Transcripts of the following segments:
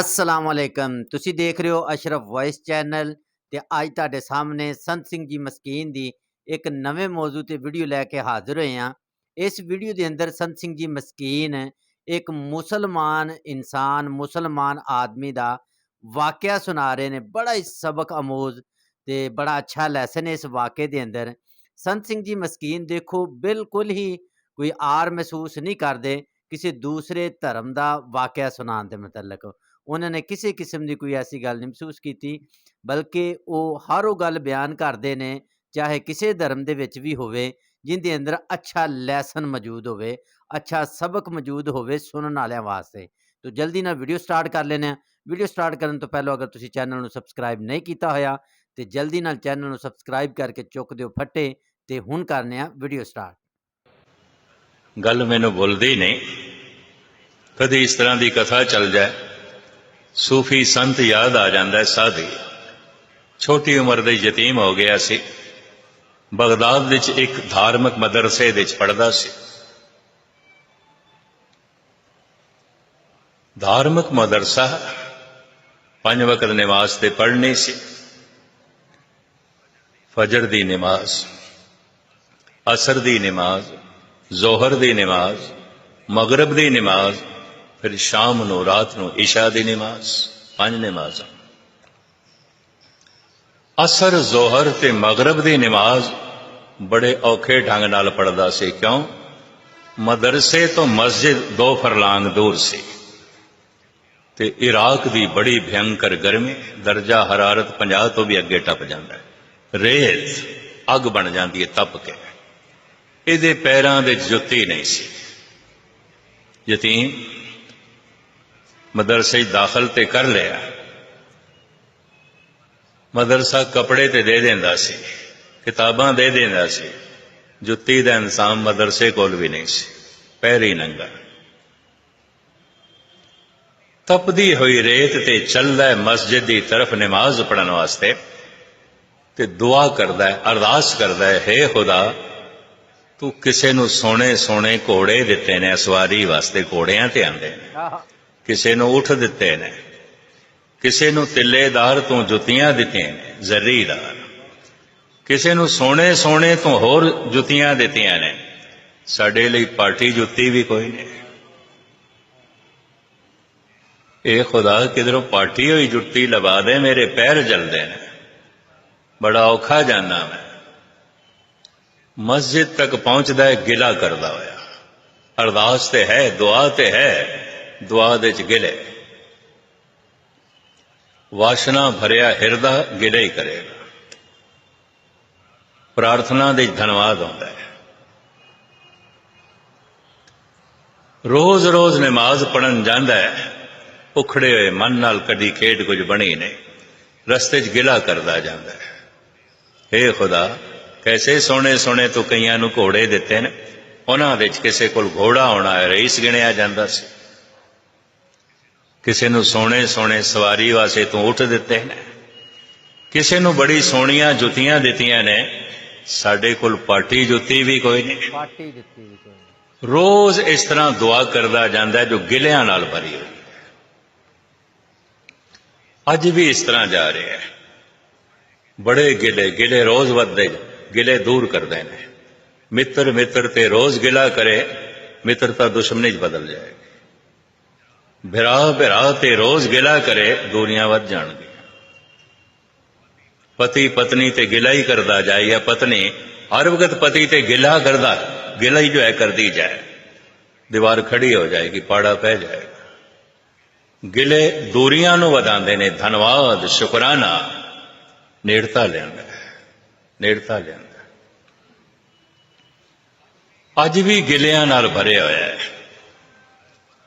ਅਸਲਾਮ ਵਾਲੇਕਮ ਤੁਸੀਂ ਦੇਖ ਰਹੇ ਹੋ ਅਸ਼ਰਫ ਵੌਇਸ ਚੈਨਲ ਤੇ ਅੱਜ ਤੁਹਾਡੇ ਸਾਹਮਣੇ ਸੰਤ ਸਿੰਘ ਜੀ ਮਸਕੀਨ ਦੀ ਇੱਕ ਨਵੇਂ ਮੌਜੂ ਤੇ ਵੀਡੀਓ ਲੈ ਕੇ ਹਾਜ਼ਰ ਹੋਏ ਹਾਂ। ਇਸ ਵੀਡੀਓ ਦੇ ਅੰਦਰ ਸੰਤ ਸਿੰਘ ਜੀ ਮਸਕੀਨ ਇੱਕ ਮੁਸਲਮਾਨ ਇਨਸਾਨ, ਮੁਸਲਮਾਨ ਆਦਮੀ ਦਾ ਵਾਕਿਆ ਸੁਣਾ ਰਹੇ ਨੇ। ਬੜਾ ਹੀ ਸਬਕ ਅਮੋਜ਼ ਤੇ ਬੜਾ ਅੱਛਾ ਲੈਸਨ ਇਸ ਵਾਕਿਏ ਦੇ ਅੰਦਰ। ਸੰਤ ਸਿੰਘ ਜੀ ਮਸਕੀਨ ਦੇਖੋ, ਬਿਲਕੁਲ ਹੀ ਕੋਈ ਆਰ ਮਹਿਸੂਸ ਨਹੀਂ ਕਰਦੇ ਕਿਸੇ ਦੂਸਰੇ ਧਰਮ ਦਾ ਵਾਕਿਆ ਸੁਣਾਉਣ ਦੇ ਮੁਤਲਕ। ਉਹਨਾਂ ਨੇ ਕਿਸੇ ਕਿਸਮ ਦੀ ਕੋਈ ਐਸੀ ਗੱਲ ਨਹੀਂ ਮਹਿਸੂਸ ਕੀਤੀ ਬਲਕਿ ਉਹ ਹਰ ਉਹ ਗੱਲ ਬਿਆਨ ਕਰਦੇ ਨੇ ਚਾਹੇ ਕਿਸੇ ਧਰਮ ਦੇ ਵਿੱਚ ਵੀ ਹੋਵੇ ਜਿੰਦੇ ਅੰਦਰ ਅੱਛਾ ਲੈਸਨ ਮੌਜੂਦ ਹੋਵੇ ਅੱਛਾ ਸਬਕ ਮੌਜੂਦ ਹੋਵੇ ਸੁਣਨ ਵਾਲਿਆਂ ਵਾਸਤੇ ਤੋ ਜਲਦੀ ਨਾਲ ਵੀਡੀਓ ਸਟਾਰਟ ਕਰ ਲੈਨੇ ਆ ਵੀਡੀਓ ਸਟਾਰਟ ਕਰਨ ਤੋਂ ਪਹਿਲਾਂ ਅਗਰ ਤੁਸੀਂ ਚੈਨਲ ਨੂੰ ਸਬਸਕ੍ਰਾਈਬ ਨਹੀਂ ਕੀਤਾ ਹੋਇਆ ਤੇ ਜਲਦੀ ਨਾਲ ਚੈਨਲ ਨੂੰ ਸਬਸਕ੍ਰਾਈਬ ਕਰਕੇ ਚੁੱਕ ਦਿਓ ਫੱਟੇ ਤੇ ਹੁਣ ਕਰਨੇ ਆ ਵੀਡੀਓ ਸਟਾਰਟ ਗੱਲ ਮੈਨੂੰ ਬੋਲਦੀ ਨਹੀਂ ਕਦੇ ਇਸ ਤਰ੍ਹਾਂ ਦੀ ਕਥਾ ਚੱਲ ਜਾਏ ਸੂਫੀ ਸੰਤ ਯਾਦ ਆ ਜਾਂਦਾ ਸਾਧੀ। ਛੋਟੀ ਉਮਰ ਦੇ ਯਤੀਮ ਹੋ ਗਿਆ ਸੀ। ਬਗਦਾਦ ਵਿੱਚ ਇੱਕ ਧਾਰਮਿਕ ਮਦਰਸੇ ਵਿੱਚ ਪੜ੍ਹਦਾ ਸੀ। ਧਾਰਮਿਕ ਮਦਰਸਾ ਪੰਜ ਵਕਤ ਨਮਾਜ਼ ਤੇ ਪੜ੍ਹਨੀ ਸੀ। ਫਜਰ ਦੀ ਨਮਾਜ਼, ਅਸਰ ਦੀ ਨਮਾਜ਼, ਜ਼ੋਹਰ ਦੀ ਨਮਾਜ਼, ਮਗਰਬ ਦੀ ਨਮਾਜ਼ ਫਿਰ ਸ਼ਾਮ ਨੂੰ, ਰਾਤ ਨੂੰ ਇਸ਼ਾ ਦੀ ਨਮਾਜ਼, ਪੰਜ ਨਮਾਜ਼ਾਂ। ਅਸਰ, ਜ਼ੋਹਰ ਤੇ ਮਗਰਬ ਦੀ ਨਮਾਜ਼ ਬੜੇ ਔਖੇ ਢੰਗ ਨਾਲ ਪੜਦਾ ਸੀ। ਕਿਉਂ? ਮਦਰਸੇ ਤੋਂ ਮਸਜਿਦ ਦੋ ਫਰਲਾਂਗ ਦੂਰ ਸੀ ਤੇ ਇਰਾਕ ਦੀ ਬੜੀ ਭਿਅੰਕਰ ਗਰਮੀ ਦਰਜਾ ਹਰਾਰਤ 50 ਤੋਂ ਵੀ ਅੱਗੇ ਟੱਪ ਜਾਂਦਾ ਹੈ। ਰੇਤ, ਅੱਗ ਬਣ ਜਾਂਦੀ ਹੈ, ਤਪ ਕੇ। ਇਹਦੇ ਪੈਰਾਂ ਦੇ ਜੁੱਤੀ ਨਹੀਂ ਸੀ। ਯਤੀਮ ਮਦਰਸੇ 'ਚ ਦਾਖਲ ਤੇ ਕਰ ਲਿਆ। ਮਦਰਸਾ ਕੱਪੜੇ ਤੇ ਦੇ ਦਿੰਦਾ ਸੀ, ਕਿਤਾਬਾਂ ਦੇ ਦਿੰਦਾ ਸੀ, ਜੁੱਤੀ ਦਾ ਇੰਤਜ਼ਾਮ ਮਦਰਸੇ ਕੋਲ ਵੀ ਨਹੀਂ ਸੀ, ਪੈਰੀ ਨੰਗਾ। ਤਪਦੀ ਹੋਈ ਰੇਤ ਤੇ ਚੱਲਦਾ ਹੈ ਮਸਜਿਦ ਦੀ ਤਰਫ ਨਮਾਜ਼ ਪੜਨ ਵਾਸਤੇ ਤੇ ਦੁਆ ਕਰਦਾ ਹੈ, ਅਰਦਾਸ ਕਰਦਾ ਹੈ हे ਖੁਦਾ, ਤੂੰ ਕਿਸੇ ਨੂੰ ਸੋਹਣੇ ਸੋਹਣੇ ਘੋੜੇ ਦਿੱਤੇ ਨੇ ਸਵਾਰੀ ਵਾਸਤੇ ਘੋੜਿਆਂ ਤੇ ਆਂਦੇ ਨੇ। ਕਿਸੇ ਨੂੰ ਉਠ ਦਿੱਤੇ ਨੇ, ਕਿਸੇ ਨੂੰ ਤਿੱਲੇਦਾਰ ਤੋਂ ਜੁੱਤੀਆਂ ਦਿੱਤੀਆਂ ਨੇ ਜ਼ਰੀਦਾਰ ਕਿਸੇ ਨੂੰ ਸੋਹਣੇ ਸੋਹਣੇ ਤੋਂ ਹੋਰ ਜੁੱਤੀਆਂ ਦਿੱਤੀਆਂ ਨੇ, ਸਾਡੇ ਲਈ ਪਾਰਟੀ ਜੁੱਤੀ ਵੀ ਕੋਈ ਨਹੀਂ। ਇਹ ਖੁਦਾ ਕਿਧਰੋਂ ਪਾਰਟੀ ਹੋਈ ਜੁੱਤੀ ਲਵਾ ਦੇ, ਮੇਰੇ ਪੈਰ ਜਲਦੇ ਨੇ। ਬੜਾ ਔਖਾ ਜਾਨਾ ਮੈਂ। ਮਸਜਿਦ ਤੱਕ ਪਹੁੰਚਦਾ ਹੈ, ਗਿਲਾ ਕਰਦਾ ਹੋਇਆ। ਅਰਦਾਸ ਤੇ ਹੈ, ਦੁਆ ਤੇ ਹੈ। ਦੁਆ ਦੇ ਗਿਲੇ। ਵਾਸ਼ਨਾ ਭਰਿਆ ਹਿਰਦਾ ਗਿਲੇ ਹੀ ਕਰੇਗਾ। ਪ੍ਰਾਰਥਨਾ ਦੇ ਧੰਨਵਾਦ ਹੁੰਦਾ ਹੈ। ਰੋਜ਼-ਰੋਜ਼ ਨਮਾਜ਼ ਪੜਨ ਜਾਂਦਾ ਹੈ। ਉਖੜੇ ਹੋਏ ਮਨ ਨਾਲ ਕਦੀ ਖੇਡ ਕੁਝ ਬਣੀ ਨਹੀਂ। ਰਸਤੇ 'ਚ ਗਿਲਾ ਕਰਦਾ ਜਾਂਦਾ ਹੈ। ਏ ਖੁਦਾ, ਕੈਸੇ ਸੋਹਣੇ ਸੋਹਣੇ ਤੂੰ ਕਈਆਂ ਨੂੰ ਘੋੜੇ ਦਿੱਤੇ ਨੇ? ਉਹਨਾਂ ਵਿੱਚ ਕਿਸੇ ਕੋਲ ਘੋੜਾ ਹੋਣਾ ਹੈ ਰਈਸ ਗਿਣਿਆ ਜਾਂਦਾ ਸੀ। ਕਿਸੇ ਨੂੰ ਸੋਹਣੇ ਸੋਹਣੇ ਸਵਾਰੀ ਵਾਸਤੇ ਤੂੰ ਉੱਠ ਦਿੱਤੇ ਨੇ। ਕਿਸੇ ਨੂੰ ਬੜੀ ਸੋਹਣੀਆਂ ਜੁੱਤੀਆਂ ਦਿੱਤੀਆਂ ਨੇ। ਸਾਡੇ ਕੋਲ ਪਾਰਟੀ ਜੁੱਤੀ ਵੀ ਕੋਈ ਨਹੀਂ। ਪਾਰਟੀ ਦਿੱਤੀ ਵੀ ਕੋਈ ਰੋਜ਼ ਇਸ ਤਰ੍ਹਾਂ ਦੁਆ ਕਰਦਾ ਜਾਂਦਾ ਜੋ ਗਿਲਿਆਂ ਨਾਲ ਭਰੀ ਹੋਈ। ਅੱਜ ਵੀ ਇਸ ਤਰ੍ਹਾਂ ਜਾ ਰਿਹਾ ਹੈ। ਬੜੇ ਗਿਲੇ ਗਿਲੇ ਰੋਜ਼ ਵੱਧਦੇ ਗਿਲੇ ਦੂਰ ਕਰਦੇ ਨੇ। ਮਿੱਤਰ ਮਿੱਤਰ ਤੇ ਰੋਜ਼ ਗਿਲਾ ਕਰੇ ਮਿੱਤਰਤਾ ਦੁਸ਼ਮਣੀ 'ਚ ਬਦਲ ਜਾਏਗੀ। ਭਰਾ ਭਰਾ ਤੇ ਰੋਜ਼ ਗਿਲਾ ਕਰੇ ਦੂਰੀਆਂ ਵੱਧ ਜਾਣਗੀਆਂ ਪਤੀ ਪਤਨੀ ਤੇ ਗਿਲਾ ਹੀ ਕਰਦਾ ਜਾਏ ਜਾਂ ਪਤਨੀ, ਹਰ ਵਕਤ ਪਤੀ ਤੇ ਗਿਲਾ ਕਰਦਾ ਗਿਲਾ ਹੀ ਜੋ ਹੈ ਕਰਦੀ ਜਾਏ। ਦੀਵਾਰ ਖੜੀ ਹੋ ਜਾਏਗੀ, ਪਾੜਾ ਪੈ ਜਾਏਗਾ। ਗਿਲੇ ਦੂਰੀਆਂ ਨੂੰ ਵਧਾਉਂਦੇ ਨੇ, ਧੰਨਵਾਦ, ਸ਼ੁਕਰਾਨਾ। ਨੇੜਤਾ ਲਿਆਂਦਾ ਨੇੜਤਾ ਲਿਆਂਦਾ ਅੱਜ ਵੀ ਗਿਲਿਆਂ ਨਾਲ ਭਰਿਆ ਹੋਇਆ ਹੈ।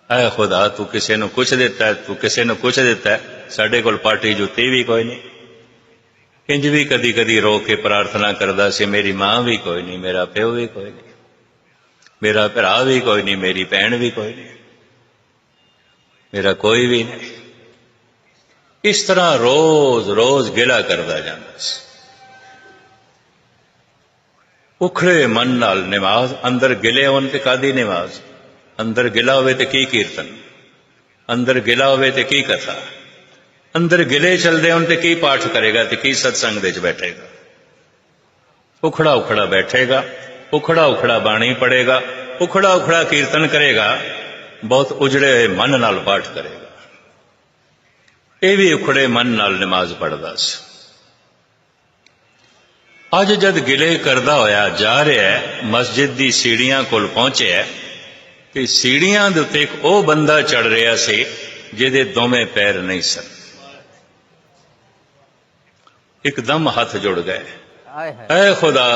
ਐ ਖੁਦਾ, ਤੂੰ ਕਿਸੇ ਨੂੰ ਕੁਛ ਦਿੱਤਾ, ਤੂੰ ਕਿਸੇ ਨੂੰ ਕੁਛ ਦਿੱਤਾ, ਸਾਡੇ ਕੋਲ ਪਾਰਟੀ ਜੁੱਤੀ ਵੀ ਕੋਈ ਨਹੀਂ। ਇੰਜ ਵੀ ਕਦੀ ਕਦੀ ਰੋ ਕੇ ਪ੍ਰਾਰਥਨਾ ਕਰਦਾ ਸੀ, ਮੇਰੀ ਮਾਂ ਵੀ ਕੋਈ ਨਹੀਂ, ਮੇਰਾ ਪਿਓ ਵੀ ਕੋਈ ਨਹੀਂ, ਮੇਰਾ ਭਰਾ ਵੀ ਕੋਈ ਨਹੀਂ, ਮੇਰੀ ਭੈਣ ਵੀ ਕੋਈ ਨਹੀਂ, ਮੇਰਾ ਕੋਈ ਵੀ ਨਹੀਂ। ਇਸ ਤਰ੍ਹਾਂ ਰੋਜ਼ ਰੋਜ਼ ਗਿਲਾ ਕਰਦਾ ਜਾਂਦਾ ਸੀ। ਉਖੜੇ ਮਨ ਨਾਲ ਨਮਾਜ਼, ਅੰਦਰ ਗਿਲੇ ਹੋਣ ਤੇ ਕਾਦੀ ਨਮਾਜ਼? ਅੰਦਰ ਗਿਲਾ ਹੋਵੇ ਤੇ ਕੀ ਕੀਰਤਨ? ਅੰਦਰ ਗਿਲਾ ਹੋਵੇ ਤੇ ਕੀ ਕਥਾ? ਅੰਦਰ ਗਿਲੇ ਚੱਲਦੇ ਹੋਣ ਤੇ ਕੀ ਪਾਠ ਕਰੇਗਾ ਤੇ ਕੀ ਸਤਸੰਗ ਦੇ ਵਿੱਚ ਬੈਠੇਗਾ? ਉਖੜਾ ਉਖੜਾ ਬੈਠੇਗਾ, ਉਖੜਾ ਉਖੜਾ ਬਾਣੀ ਪੜੇਗਾ ਉਖੜਾ ਉਖੜਾ ਕੀਰਤਨ ਕਰੇਗਾ, ਬਹੁਤ ਉਜੜੇ ਹੋਏ ਮਨ ਨਾਲ ਪਾਠ ਕਰੇਗਾ। ਇਹ ਵੀ ਉਖੜੇ ਮਨ ਨਾਲ ਨਮਾਜ਼ ਪੜਦਾ ਸੀ। ਅੱਜ ਜਦ ਗਿਲੇ ਕਰਦਾ ਹੋਇਆ ਜਾ ਰਿਹਾ ਮਸਜਿਦ ਦੀ ਸੀੜੀਆਂ ਕੋਲ ਪਹੁੰਚਿਆ ਤੇ ਸੀੜੀਆਂ ਦੇ ਉੱਤੇ ਇੱਕ ਉਹ ਬੰਦਾ ਚੜ ਰਿਹਾ ਸੀ ਜਿਹਦੇ ਦੋਵੇਂ ਪੈਰ ਨਹੀਂ ਸਨ। ਇੱਕਦਮ ਹੱਥ ਜੁੜ ਗਏ। ਐ ਖੁਦਾ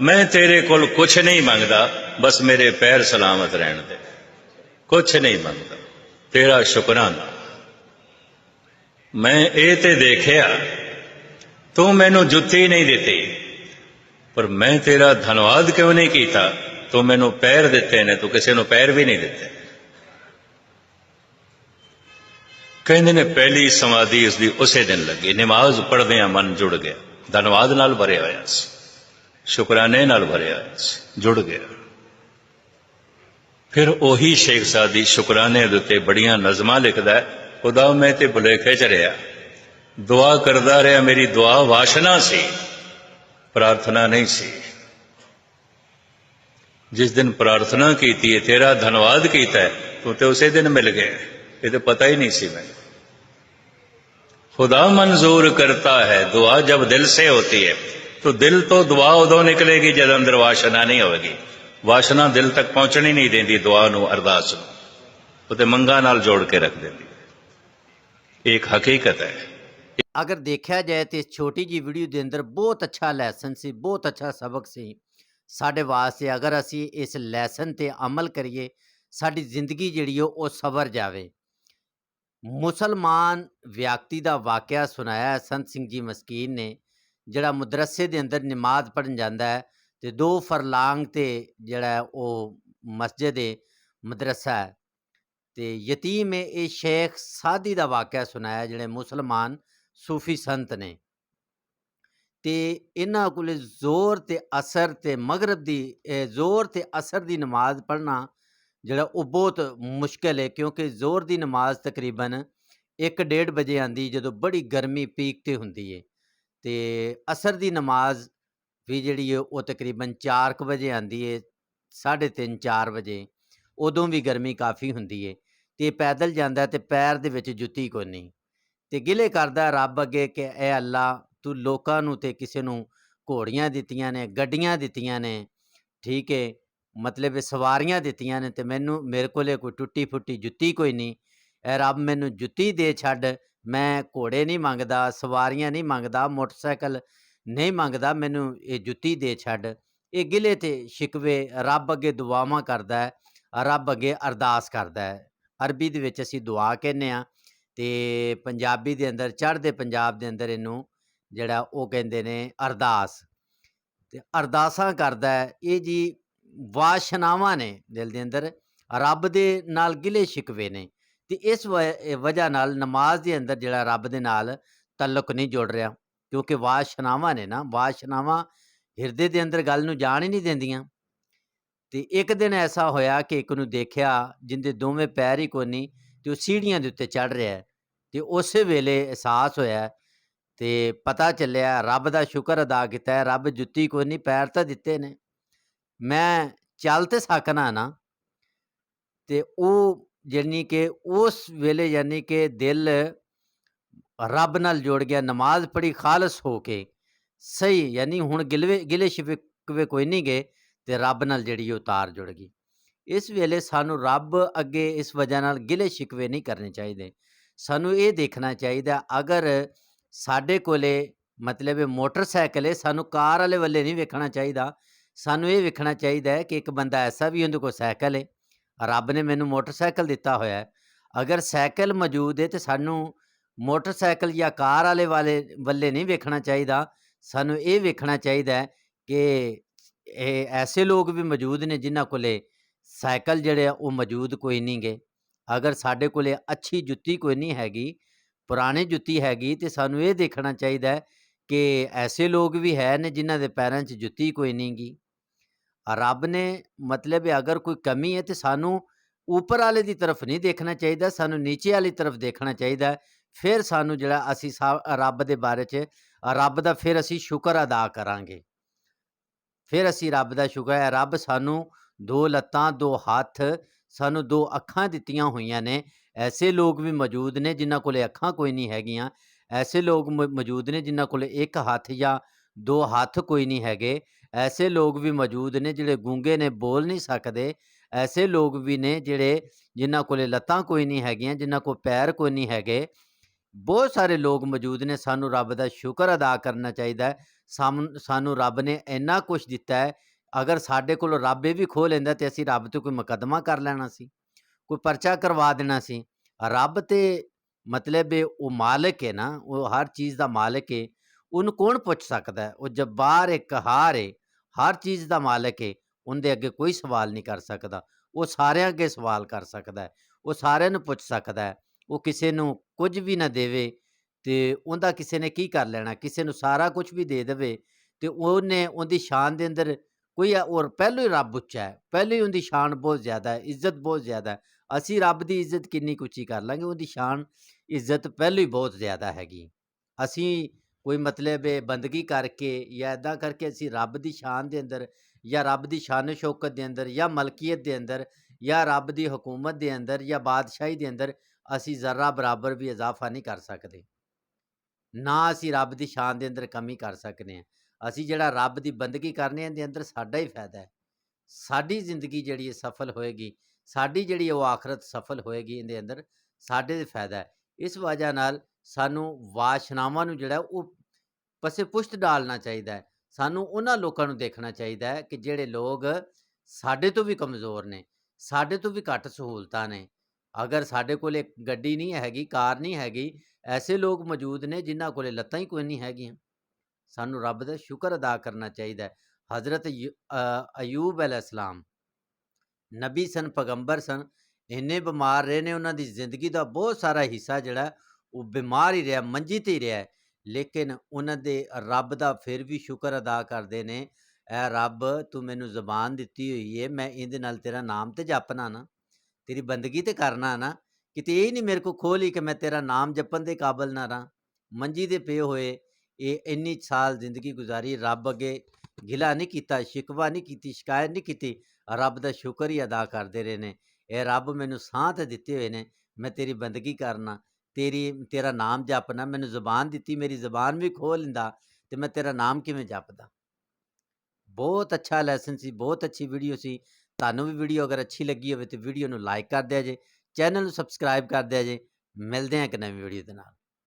ਮੈਂ ਤੇਰੇ ਕੋਲ ਕੁਛ ਨਹੀਂ ਮੰਗਦਾ ਬਸ ਮੇਰੇ ਪੈਰ ਸਲਾਮਤ ਰਹਿਣ ਦੇ। ਕੁਛ ਨਹੀਂ ਮੰਗਦਾ। ਤੇਰਾ ਸ਼ੁਕਰਾਨਾ। ਮੈਂ ਇਹ ਤੇ ਦੇਖਿਆ ਤੂੰ ਮੈਨੂੰ ਜੁੱਤੀ ਨਹੀਂ ਦਿੱਤੀ ਪਰ ਮੈਂ ਤੇਰਾ ਧੰਨਵਾਦ ਕਿਉਂ ਨਹੀਂ ਕੀਤਾ? ਤੂੰ ਮੈਨੂੰ ਪੈਰ ਦਿੱਤੇ ਨੇ, ਤੂੰ ਕਿਸੇ ਨੂੰ ਪੈਰ ਵੀ ਨਹੀਂ ਦਿੱਤੇ। ਕਹਿੰਦੇ ਨੇ ਪਹਿਲੀ ਸਮਾਧੀ ਉਸ ਦੀ ਉਸੇ ਦਿਨ ਲੱਗੀ। ਨਮਾਜ਼ ਪੜ੍ਹਦਿਆਂ ਮਨ ਜੁੜ ਗਿਆ। ਧੰਨਵਾਦ ਨਾਲ ਭਰਿਆ ਹੋਇਆ ਸੀ। ਸ਼ੁਕਰਾਨੇ ਨਾਲ ਭਰਿਆ ਹੋਇਆ ਸੀ। ਜੁੜ ਗਿਆ। ਫਿਰ ਉਹੀ ਸ਼ੇਖ ਸਾਦੀ ਸ਼ੁਕਰਾਨੇ ਦੇ ਉੱਤੇ ਬੜੀਆਂ ਨਜ਼ਮਾਂ ਲਿਖਦਾ ਹੈ, ਖੁਦਾ ਮੈਂ ਤੇ ਬੁਲੇਖੇ ਚ ਰਿਹਾ ਦੁਆ ਕਰਦਾ ਰਿਹਾ, ਮੇਰੀ ਦੁਆ ਵਾਸ਼ਨਾ ਸੀ। ਪ੍ਰਾਰਥਨਾ ਨਹੀਂ ਸੀ। ਜਿਸ ਦਿਨ ਪ੍ਰਾਰਥਨਾ ਕੀਤੀ ਹੈ ਤੇਰਾ ਧੰਨਵਾਦ ਕੀਤਾ ਹੈ ਤੂੰ ਤੇ ਉਸੇ ਦਿਨ ਮਿਲ ਗਿਆ ਇਹ ਤੇ ਪਤਾ ਹੀ ਨਹੀਂ ਸੀ ਮੈਨੂੰ खुदा मंजूर करता है दुआ जब दिल से होती है तो दिल तो दुआ उदो निकलेगी जब अंदर वासना नहीं होगी वासना दिल तक पहुंचनी नहीं देती दुआ ਨੂੰ ਅਰਦਾਸ ਨੂੰ ਉਹ ਤੇ ਮੰਗਾ ਨਾਲ ਜੋੜ ਕੇ ਰੱਖ ਦਿੰਦੀ ਹੈ ਇੱਕ ਹਕੀਕਤ ਹੈ ਅਗਰ ਦੇਖਿਆ ਜਾਏ ਤੇ ਇਸ ਛੋਟੀ ਜੀ ਵੀਡੀਓ ਦੇ ਅੰਦਰ ਬਹੁਤ ਅੱਛਾ ਲੈਸਨ ਸੀ ਬਹੁਤ ਅੱਛਾ ਸਬਕ ਸੀ ਸਾਡੇ ਵਾਸਤੇ ਅਗਰ ਅਸੀਂ ਇਸ ਲੈਸਨ ਤੇ ਅਮਲ ਕਰੀਏ, ਸਾਡੀ ਜ਼ਿੰਦਗੀ ਜਿਹੜੀ ਉਹ ਸਵਰ ਜਾਵੇ। ਮੁਸਲਮਾਨ ਵਿਅਕਤੀ ਦਾ ਵਾਕਿਆ ਸੁਣਾਇਆ ਸੰਤ ਸਿੰਘ ਜੀ ਮਸਕੀਨ ਨੇ, ਜਿਹੜਾ ਮਦਰਸੇ ਦੇ ਅੰਦਰ ਨਮਾਜ਼ ਪੜਨ ਜਾਂਦਾ ਹੈ ਤੇ ਦੋ ਫਰਲਾਂਗ ਤੇ ਜਿਹੜਾ ਉਹ ਮਸਜਿਦ ਹੈ ਮਦਰਸਾ ਹੈ। ਤੇ ਯਤੀਮ ਇਹ ਸ਼ੇਖ ਸਾਦੀ ਦਾ ਵਾਕਿਆ ਸੁਣਾਇਆ, ਜਿਹੜੇ ਮੁਸਲਮਾਨ ਸੂਫੀ ਸੰਤ ਨੇ। ਤੇ ਇਹਨਾਂ ਕੋਲੇ ਜ਼ੋਰ ਤੇ ਅਸਰ ਤੇ ਮਗਰਬ ਦੀ ਇਹ ਜ਼ੋਰ ਤੇ ਅਸਰ ਦੀ ਨਮਾਜ਼ ਪੜ੍ਹਨਾ ਜਿਹੜਾ ਉਹ ਬਹੁਤ ਮੁਸ਼ਕਿਲ ਹੈ ਕਿਉਂਕਿ ਜ਼ੋਰ ਦੀ ਨਮਾਜ਼ ਤਕਰੀਬਨ 1:30 ਵਜੇ ਆਂਦੀ ਜਦੋਂ ਬੜੀ ਗਰਮੀ ਪੀਕ ਤੇ ਹੁੰਦੀ ਹੈ ਤੇ ਅਸਰ ਦੀ ਨਮਾਜ਼ ਵੀ ਜਿਹੜੀ ਹੈ ਉਹ ਤਕਰੀਬਨ 4 ਵਜੇ ਆਂਦੀ ਹੈ 3:30 4 ਵਜੇ, ਉਦੋਂ ਵੀ ਗਰਮੀ ਕਾਫੀ ਹੁੰਦੀ ਹੈ ਤੇ ਪੈਦਲ ਜਾਂਦਾ ਹੈ ਤੇ ਪੈਰ ਦੇ ਵਿੱਚ ਜੁੱਤੀ ਕੋਈ ਨਹੀਂ। ਤੇ ਗਿਲੇ ਕਰਦਾ ਰੱਬ ਅੱਗੇ ਕਿ, ਐ ਅੱਲਾ ਤੂੰ ਲੋਕਾਂ ਨੂੰ ਤੇ ਕਿਸੇ ਨੂੰ ਘੋੜੀਆਂ ਦਿੱਤੀਆਂ ਨੇ, ਗੱਡੀਆਂ ਦਿੱਤੀਆਂ ਨੇ, ਠੀਕ ਹੈ ਮਤਲਬ ਸਵਾਰੀਆਂ ਦਿੱਤੀਆਂ ਨੇ ਤੇ ਮੈਨੂੰ, ਮੇਰੇ ਕੋਲੇ ਕੋਈ ਟੁੱਟੀ ਫੁੱਟੀ ਜੁੱਤੀ ਕੋਈ ਨਹੀਂ। ਐ ਰੱਬ ਮੈਨੂੰ ਜੁੱਤੀ ਦੇ ਛੱਡ, ਮੈਂ ਘੋੜੇ ਨਹੀਂ ਮੰਗਦਾ, ਸਵਾਰੀਆਂ ਨਹੀਂ ਮੰਗਦਾ, ਮੋਟਰਸਾਈਕਲ ਨਹੀਂ ਮੰਗਦਾ, ਮੈਨੂੰ ਇਹ ਜੁੱਤੀ ਦੇ ਛੱਡ। ਇਹ ਗਿਲੇ ਤੇ ਸ਼ਿਕਵੇ ਰੱਬ ਅੱਗੇ ਦੁਆਵਾਂ ਕਰਦਾ ਹੈ, ਰੱਬ ਅੱਗੇ ਅਰਦਾਸ ਕਰਦਾ ਹੈ। ਅਰਬੀ ਦੇ ਵਿੱਚ ਅਸੀਂ ਦੁਆ ਕਹਿੰਦੇ ਆ ਤੇ ਪੰਜਾਬੀ ਦੇ ਅੰਦਰ, ਚੜ੍ਹਦੇ ਪੰਜਾਬ ਦੇ ਅੰਦਰ ਇਹਨੂੰ ਜਿਹੜਾ ਉਹ ਕਹਿੰਦੇ ਨੇ ਅਰਦਾਸ। ਤੇ ਅਰਦਾਸਾਂ ਕਰਦਾ ਹੈ, ਇਹ ਜੀ ਵਾਸ਼ਨਾਵਾਂ ਨੇ ਦਿਲ ਦੇ ਅੰਦਰ, ਰੱਬ ਦੇ ਨਾਲ ਗਿਲੇ ਸ਼ਿਕਵੇ ਨੇ। ਤੇ ਇਸ ਵਜ੍ਹਾ ਨਾਲ ਨਮਾਜ਼ ਦੇ ਅੰਦਰ ਜਿਹੜਾ ਰੱਬ ਦੇ ਨਾਲ ਤਾਲੁਕ ਨਹੀਂ ਜੁੜ ਰਿਹਾ, ਕਿਉਂਕਿ ਵਾਸ਼ਨਾਵਾਂ ਨੇ ਨਾ, ਵਾਸ਼ਨਾਵਾਂ ਹਿਰਦੇ ਦੇ ਅੰਦਰ ਗੱਲ ਨੂੰ ਜਾਣ ਹੀ ਨਹੀਂ ਦਿੰਦੀਆਂ। ਤੇ ਇੱਕ ਦਿਨ ਐਸਾ ਹੋਇਆ ਕਿ ਇੱਕ ਨੂੰ ਦੇਖਿਆ ਜਿੰਦੇ ਦੋਵੇਂ ਪੈਰ ਹੀ ਕੋਈ ਨਹੀਂ, ਤੇ ਉਹ ਸੀੜੀਆਂ ਦੇ ਉੱਤੇ ਚੜ ਰਿਹਾ ਹੈ। ਤੇ ਉਸੇ ਵੇਲੇ ਅਹਿਸਾਸ ਹੋਇਆ ਤੇ ਪਤਾ ਚੱਲਿਆ ਰੱਬ ਦਾ ਸ਼ੁਕਰ ਅਦਾ ਕੀਤਾ ਰੱਬ ਜੁੱਤੀ ਕੋਈ ਨਹੀਂ, ਪੈਰ ਤਾਂ ਦਿੱਤੇ ਨੇ। ਮੈਂ ਚੱਲ ਤੇ ਸਕਣਾ ਨਾ। ਤੇ ਉਹ ਜਾਨੀ ਕਿ ਉਸ ਵੇਲੇ ਯਾਨੀ ਕਿ ਦਿਲ ਰੱਬ ਨਾਲ ਜੋੜ ਗਿਆ, ਨਮਾਜ਼ ਪੜੀ ਖਾਲਸ ਹੋ ਕੇ, ਸਹੀ ਯਾਨੀ ਹੁਣ ਗਿਲਵੇ, ਗਿਲੇ ਸ਼ਿਕਵੇ ਕੋਈ ਨਹੀਂ ਗਏ ਤੇ ਰੱਬ ਨਾਲ ਜਿਹੜੀ ਉਹ ਤਾਰ ਜੁੜ ਗਈ। ਇਸ ਵੇਲੇ ਸਾਨੂੰ ਰੱਬ ਅੱਗੇ ਇਸ ਵਜ੍ਹਾ ਨਾਲ ਗਿਲੇ ਸ਼ਿਕਵੇ ਨਹੀਂ ਕਰਨੇ ਚਾਹੀਦੇ। ਸਾਨੂੰ ਇਹ ਦੇਖਣਾ ਚਾਹੀਦਾ, ਅਗਰ ਸਾਡੇ ਕੋਲੇ ਮਤਲਬ ਇਹ ਮੋਟਰਸਾਈਕਲ ਹੈ ਸਾਨੂੰ ਕਾਰ ਵਾਲੇ ਵੱਲੇ ਨਹੀਂ ਵੇਖਣਾ ਚਾਹੀਦਾ। ਸਾਨੂੰ ਇਹ ਵੇਖਣਾ ਚਾਹੀਦਾ ਹੈ ਕਿ ਇੱਕ ਬੰਦਾ ਐਸਾ ਵੀ ਉਹਦੇ ਕੋਲ ਸਾਈਕਲ ਹੈ ਰੱਬ ਨੇ ਮੈਨੂੰ ਮੋਟਰਸਾਈਕਲ ਦਿੱਤਾ ਹੋਇਆ ਹੈ। ਅਗਰ ਸਾਈਕਲ ਮੌਜੂਦ ਹੈ ਤੇ ਸਾਨੂੰ ਮੋਟਰਸਾਈਕਲ ਜਾਂ ਕਾਰ ਵਾਲੇ ਵਾਲੇ ਵੱਲੇ ਨਹੀਂ ਵੇਖਣਾ ਚਾਹੀਦਾ। ਸਾਨੂੰ ਇਹ ਵੇਖਣਾ ਚਾਹੀਦਾ ਹੈ ਕਿ ਇਹ ਐਸੇ ਲੋਕ ਵੀ ਮੌਜੂਦ ਨੇ ਜਿਨ੍ਹਾਂ ਕੋਲੇ ਸਾਈਕਲ ਜਿਹੜੇ ਆ ਉਹ ਮੌਜੂਦ ਕੋਈ ਨਹੀਂ ਗੇ। ਅਗਰ ਸਾਡੇ ਕੋਲੇ ਅੱਛੀ ਜੁੱਤੀ ਕੋਈ ਨਹੀਂ ਹੈਗੀ ਪੁਰਾਣੀ ਜੁੱਤੀ ਹੈਗੀ ਤੇ ਸਾਨੂੰ ਇਹ ਦੇਖਣਾ ਚਾਹੀਦਾ ਹੈ ਕਿ ਐਸੇ ਲੋਕ ਵੀ ਹੈ ਨੇ ਜਿਨ੍ਹਾਂ ਦੇ ਪੈਰਾਂ 'ਚ ਜੁੱਤੀ ਕੋਈ ਨਹੀਂ ਗੀ। ਰੱਬ ਨੇ ਮਤਲਬ ਹੈ ਅਗਰ ਕੋਈ ਕਮੀ ਹੈ ਤੇ ਸਾਨੂੰ ਉੱਪਰ ਵਾਲੇ ਦੀ ਤਰਫ ਨਹੀਂ ਦੇਖਣਾ ਚਾਹੀਦਾ, ਸਾਨੂੰ ਨੀਚੇ ਵਾਲੀ ਤਰਫ ਦੇਖਣਾ ਚਾਹੀਦਾ ਫਿਰ ਸਾਨੂੰ ਜਿਹੜਾ ਅਸੀਂ ਸਾ, ਰੱਬ ਦੇ ਬਾਰੇ 'ਚ, ਰੱਬ ਦਾ ਫਿਰ ਅਸੀਂ ਸ਼ੁਕਰ ਅਦਾ ਕਰਾਂਗੇ। ਫਿਰ ਅਸੀਂ ਰੱਬ ਦਾ ਸ਼ੁਕਰ ਹੈ ਰੱਬ ਸਾਨੂੰ ਦੋ ਲੱਤਾਂ, ਦੋ ਹੱਥ, ਸਾਨੂੰ ਦੋ ਅੱਖਾਂ ਦਿੱਤੀਆਂ ਹੋਈਆਂ ਨੇ ਐਸੇ ਲੋਕ ਵੀ ਮੌਜੂਦ ਨੇ ਜਿਨ੍ਹਾਂ ਕੋਲੇ ਅੱਖਾਂ ਕੋਈ ਨਹੀਂ ਹੈਗੀਆਂ, ਐਸੇ ਲੋਕ ਮ- ਮੌਜੂਦ ਨੇ ਜਿਨ੍ਹਾਂ ਕੋਲੇ ਇੱਕ ਹੱਥ ਜਾਂ ਦੋ ਹੱਥ ਕੋਈ ਨਹੀਂ ਹੈਗੇ, ਐਸੇ ਲੋਕ ਵੀ ਮੌਜੂਦ ਨੇ ਜਿਹੜੇ ਗੂੰਗੇ ਨੇ ਬੋਲ ਨਹੀਂ ਸਕਦੇ, ਐਸੇ ਲੋਕ ਵੀ ਨੇ ਜਿਹੜੇ ਜਿਨ੍ਹਾਂ ਕੋਲੇ ਲੱਤਾਂ ਕੋਈ ਨਹੀਂ ਹੈਗੀਆਂ, ਜਿਨ੍ਹਾਂ ਕੋਲ ਪੈਰ ਕੋਈ ਨਹੀਂ ਹੈਗੇ। ਬਹੁਤ ਸਾਰੇ ਲੋਕ ਮੌਜੂਦ ਨੇ, ਸਾਨੂੰ ਰੱਬ ਦਾ ਸ਼ੁਕਰ ਅਦਾ ਕਰਨਾ ਚਾਹੀਦਾ ਹੈ, ਸਾਮ- ਸਾਨੂੰ ਰੱਬ ਨੇ ਇੰਨਾ ਕੁਝ ਦਿੱਤਾ ਹੈ, ਅਗਰ ਸਾਡੇ ਕੋਲ ਰੱਬ ਇਹ ਵੀ ਖੋ ਲੈਂਦਾ ਤੇ ਅਸੀਂ ਰੱਬ ਤੋਂ ਕੋਈ ਮੁਕੱਦਮਾ ਕਰ ਲੈਣਾ ਸੀ। ਕੋਈ ਪਰਚਾ ਕਰਵਾ ਦੇਣਾ ਸੀ ਰੱਬ ਤੇ ਮਤਲਬ ਉਹ ਮਾਲਕ ਹੈ ਨਾ ਉਹ ਹਰ ਚੀਜ਼ ਦਾ ਮਾਲਕ ਹੈ ਉਹਨੂੰ ਕੌਣ ਪੁੱਛ ਸਕਦਾ ਹੈ ਉਹ ਜਬਾਰ ਹੈ ਕਹਾਰ ਹੈ ਹਰ ਚੀਜ਼ ਦਾ ਮਾਲਕ ਹੈ ਉਹਦੇ ਅੱਗੇ ਕੋਈ ਸਵਾਲ ਨਹੀਂ ਕਰ ਸਕਦਾ ਉਹ ਸਾਰਿਆਂ ਅੱਗੇ ਸਵਾਲ ਕਰ ਸਕਦਾ ਹੈ ਉਹ ਸਾਰਿਆਂ ਨੂੰ ਪੁੱਛ ਸਕਦਾ ਹੈ ਉਹ ਕਿਸੇ ਨੂੰ ਕੁਝ ਵੀ ਨਾ ਦੇਵੇ ਤੇ ਉਹਦਾ ਕਿਸੇ ਨੇ ਕੀ ਕਰ ਲੈਣਾ ਕਿਸੇ ਨੂੰ ਸਾਰਾ ਕੁਝ ਵੀ ਦੇ ਦੇਵੇ ਤੇ ਉਹਨੇ ਉਹਦੀ ਸ਼ਾਨ ਦੇ ਅੰਦਰ ਕੋਈ ਹੈ ਔਰ ਪਹਿਲੋਂ ਹੀ ਰੱਬ ਉੱਚਾ ਹੈ, ਪਹਿਲੋਂ ਹੀ ਉਹਦੀ ਸ਼ਾਨ ਬਹੁਤ ਜ਼ਿਆਦਾ ਹੈ, ਇੱਜ਼ਤ ਬਹੁਤ ਜ਼ਿਆਦਾ ਹੈ। ਅਸੀਂ ਰੱਬ ਦੀ ਇੱਜ਼ਤ ਕਿੰਨੀ ਕੁ ਉੱਚੀ ਕਰ ਲਾਂਗੇ, ਉਹਦੀ ਸ਼ਾਨ, ਇੱਜ਼ਤ ਪਹਿਲੋਂ ਹੀ ਬਹੁਤ ਜ਼ਿਆਦਾ ਹੈਗੀ। ਅਸੀਂ ਕੋਈ ਮਤਲਬ ਹੈ ਬੰਦਗੀ ਕਰਕੇ ਜਾਂ ਇਦਾਂ ਕਰਕੇ ਅਸੀਂ ਰੱਬ ਦੀ ਸ਼ਾਨ ਦੇ ਅੰਦਰ ਜਾਂ ਰੱਬ ਦੀ ਸ਼ਾਨ ਸ਼ੌਕਤ ਦੇ ਅੰਦਰ ਜਾਂ ਮਲਕੀਅਤ ਦੇ ਅੰਦਰ ਜਾਂ ਰੱਬ ਦੀ ਹਕੂਮਤ ਦੇ ਅੰਦਰ ਜਾਂ ਬਾਦਸ਼ਾਹੀ ਦੇ ਅੰਦਰ ਅਸੀਂ ਜ਼ਰਾ ਬਰਾਬਰ ਵੀ ਇਜ਼ਾਫਾ ਨਹੀਂ ਕਰ ਸਕਦੇ। ਨਾ ਅਸੀਂ ਰੱਬ ਦੀ ਸ਼ਾਨ ਦੇ ਅੰਦਰ ਕਮੀ ਕਰ ਸਕਨੇ ਹਾਂ। ਅਸੀਂ ਜਿਹੜਾ ਰੱਬ ਦੀ ਬੰਦਗੀ ਕਰਨੀ ਆ ਦੇ ਅੰਦਰ ਸਾਡਾ ਹੀ ਫਾਇਦਾ ਹੈ। ਸਾਡੀ ਜ਼ਿੰਦਗੀ ਜਿਹੜੀ ਹੈ ਸਫਲ ਹੋਏਗੀ, ਸਾਡੀ ਜਿਹੜੀ ਉਹ ਆਖਰਤ ਸਫਲ ਹੋਏਗੀ, ਇਹਦੇ ਅੰਦਰ ਸਾਡੇ ਦੇ ਫਾਇਦਾ ਹੈ। ਇਸ ਵਜ੍ਹਾ ਨਾਲ ਸਾਨੂੰ ਵਾਸ਼ਨਾਵਾਂ ਨੂੰ ਜਿਹੜਾ ਉਹ ਪਸੇ ਪੁਸ਼ਟ ਡਾਲਣਾ ਚਾਹੀਦਾ ਹੈ। ਸਾਨੂੰ ਉਹਨਾਂ ਲੋਕਾਂ ਨੂੰ ਦੇਖਣਾ ਚਾਹੀਦਾ ਹੈ ਕਿ ਜਿਹੜੇ ਲੋਕ ਸਾਡੇ ਤੋਂ ਵੀ ਕਮਜ਼ੋਰ ਨੇ, ਸਾਡੇ ਤੋਂ ਵੀ ਘੱਟ ਸਹੂਲਤਾਂ ਨੇ। ਅਗਰ ਸਾਡੇ ਕੋਲੇ ਗੱਡੀ ਨਹੀਂ ਹੈਗੀ, ਕਾਰ ਨਹੀਂ ਹੈਗੀ, ਐਸੇ ਲੋਕ ਮੌਜੂਦ ਨੇ ਜਿਨ੍ਹਾਂ ਕੋਲੇ ਲੱਤਾਂ ਹੀ ਕੋਈ ਨਹੀਂ ਹੈਗੀਆਂ। ਸਾਨੂੰ ਰੱਬ ਦਾ ਸ਼ੁਕਰ ਅਦਾ ਕਰਨਾ ਚਾਹੀਦਾ ਹੈ। ਹਜ਼ਰਤ ਯੂ- ਅਯੂਬ ਅਲੈਹਿਸਲਾਮ, ਨਬੀ ਸਨ, ਪੈਗੰਬਰ ਸਨ, ਇੰਨੇ ਬਿਮਾਰ ਰਹੇ ਨੇ, ਉਹਨਾਂ ਦੀ ਜ਼ਿੰਦਗੀ ਦਾ ਬਹੁਤ ਸਾਰਾ ਹਿੱਸਾ ਜਿਹੜਾ ਉਹ ਬਿਮਾਰ ਹੀ ਰਿਹਾ ਮੰਜੀ ਤੇ ਹੀ ਰਿਹਾ ਲੇਕਿਨ ਉਹਨਾਂ ਦੇ ਰੱਬ ਦਾ ਫਿਰ ਵੀ ਸ਼ੁਕਰ ਅਦਾ ਕਰਦੇ ਨੇ, ਐ ਰੱਬ, ਤੂੰ ਮੈਨੂੰ ਜ਼ਬਾਨ ਦਿੱਤੀ ਹੋਈ ਏ, ਮੈਂ ਇਹਦੇ ਨਾਲ ਤੇਰਾ ਨਾਮ ਤੇ ਜਪਣਾ ਨਾ, ਤੇਰੀ ਬੰਦਗੀ ਤੇ ਕਰਨਾ ਨਾ, ਕਿਤੇ ਇਹ ਨਹੀਂ ਮੇਰੇ ਕੋ ਖੋਲੀ ਕਿ ਮੈਂ ਤੇਰਾ ਨਾਮ ਜਪਣ ਦੇ ਕਾਬਲ ਨਾ ਰਾਂ ਮੰਜੀ ਦੇ ਪਏ ਹੋਏ ਇਹ ਇੰਨੀ ਸਾਲ ਜ਼ਿੰਦਗੀ ਗੁਜ਼ਾਰੀ ਰੱਬ ਅੱਗੇ ਗਿਲਾ ਨਹੀਂ ਕੀਤਾ, ਸ਼ਿਕਵਾ ਨਹੀਂ ਕੀਤੀ, ਸ਼ਿਕਾਇਤ ਨਹੀਂ ਕੀਤੀ, ਰੱਬ ਦਾ ਸ਼ੁਕਰ ਹੀ ਅਦਾ ਕਰਦੇ ਰਹੇ ਨੇ। ਇਹ ਰੱਬ ਮੈਨੂੰ ਸਾਹ ਤੇ ਦਿੱਤੇ ਹੋਏ ਨੇ, ਮੈਂ ਤੇਰੀ ਬੰਦਗੀ ਕਰਨਾ, ਤੇਰੀ, ਤੇਰਾ ਨਾਮ ਜਪਣਾ, ਮੈਨੂੰ ਜ਼ੁਬਾਨ ਦਿੱਤੀ, ਮੇਰੀ ਜ਼ੁਬਾਨ ਵੀ ਖੋਲ ਲੈਂਦਾ ਤੇ ਮੈਂ ਤੇਰਾ ਨਾਮ ਕਿਵੇਂ ਜਪਦਾ? ਬਹੁਤ ਅੱਛਾ ਲੈਸਨ ਸੀ, ਬਹੁਤ ਅੱਛੀ ਵੀਡੀਓ ਸੀ। ਤੁਹਾਨੂੰ ਵੀ ਵੀਡੀਓ ਅਗਰ ਅੱਛੀ ਲੱਗੀ ਹੋਵੇ ਤੇ ਵੀਡੀਓ ਨੂੰ ਲਾਈਕ ਕਰ ਦਿਆ ਜੇ ਚੈਨਲ ਨੂੰ ਸਬਸਕ੍ਰਾਈਬ ਕਰ ਦਿਆ ਜੇ। ਮਿਲਦੇ ਹਾਂ ਇੱਕ ਨਵੀਂ ਵੀਡੀਓ ਦੇ ਨਾਲ।